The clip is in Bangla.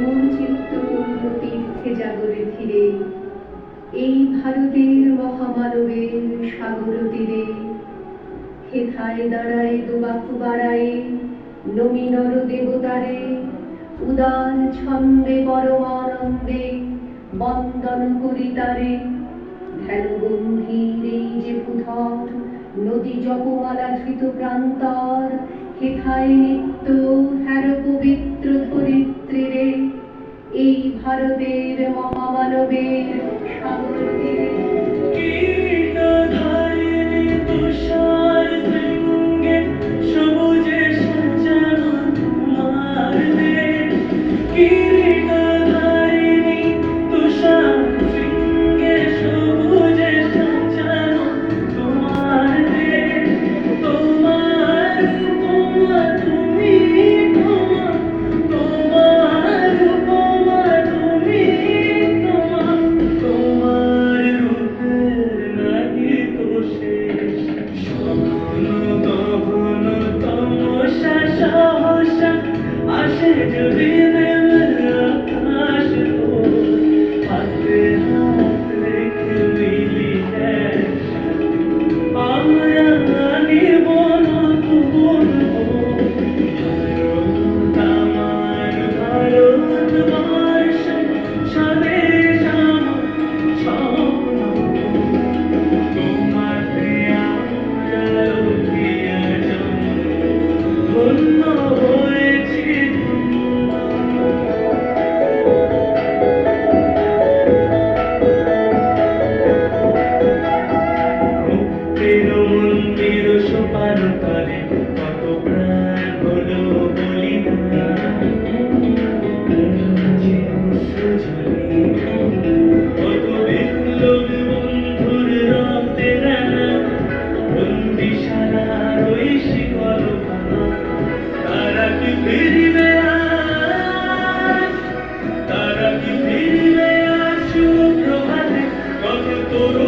মন চিত্ত পূর্ণ তীর্থে জাগরে ধীরে। এই ভারতের মহামানবের সাগর তীরে। হেথায় দাঁড়ায় দুবাকু বাড়ায় নমি নর দেবতারে উদার ছন্দে পরমানন্দে বন্দন করি তারে। ধ্যানগম্ভীর এই যে পুধর নদী জপমালা ধৃত প্রান্তর, হেথায় নিত্য হ্যার পবিত্র will be believe. tu luz.